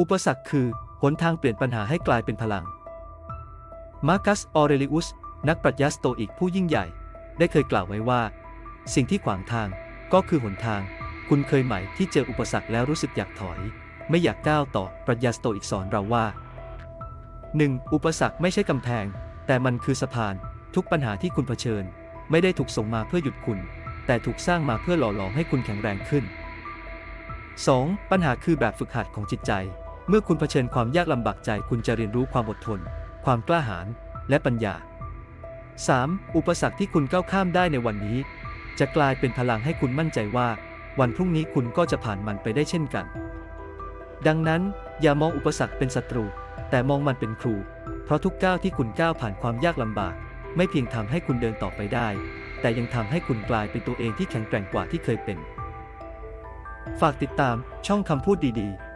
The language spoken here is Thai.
อุปสรรคคือ หนทางเปลี่ยนปัญหาให้กลายเป็นพลัง มาร์คัส ออเรลิอุส นักปรัชญาสโตอิกผู้ยิ่งใหญ่ ได้เคยกล่าวไว้ว่า สิ่งที่ขวางทางก็คือหนทาง คุณเคยไหมที่เจออุปสรรคแล้วรู้สึกอยากถอย ไม่อยากก้าวต่อ ปรัชญาสโตอิกสอนเราว่า 1. อุปสรรคไม่ใช่กำแพง แต่มันคือสะพาน ทุกปัญหาที่คุณเผชิญ ไม่ได้ถูกส่งมาเพื่อหยุดคุณ แต่ถูกสร้างมาเพื่อหล่อหลอมให้คุณแข็งแรงขึ้น 2. ปัญหาคือแบบฝึกหัดของจิตใจ เมื่อคุณเผชิญความยากลำบากใจคุณจะเรียนรู้ความอดทน ความกล้าหาญและปัญญา 3. อุปสรรคที่คุณก้าวข้ามได้ในวันนี้ จะกลายเป็นพลังให้คุณมั่นใจว่า วันพรุ่งนี้คุณก็จะผ่านมันไปได้เช่นกัน ดังนั้นอย่ามองอุปสรรคเป็นศัตรู แต่มองมันเป็นครู เพราะทุกก้าวที่คุณก้าวผ่านความยากลำบาก ไม่เพียงทำให้คุณเดินต่อไปได้ แต่ยังทำให้คุณกลายเป็นตัวเองที่แข็งแกร่งกว่าที่เคยเป็น ฝากติดตามช่องคำพูดดีๆ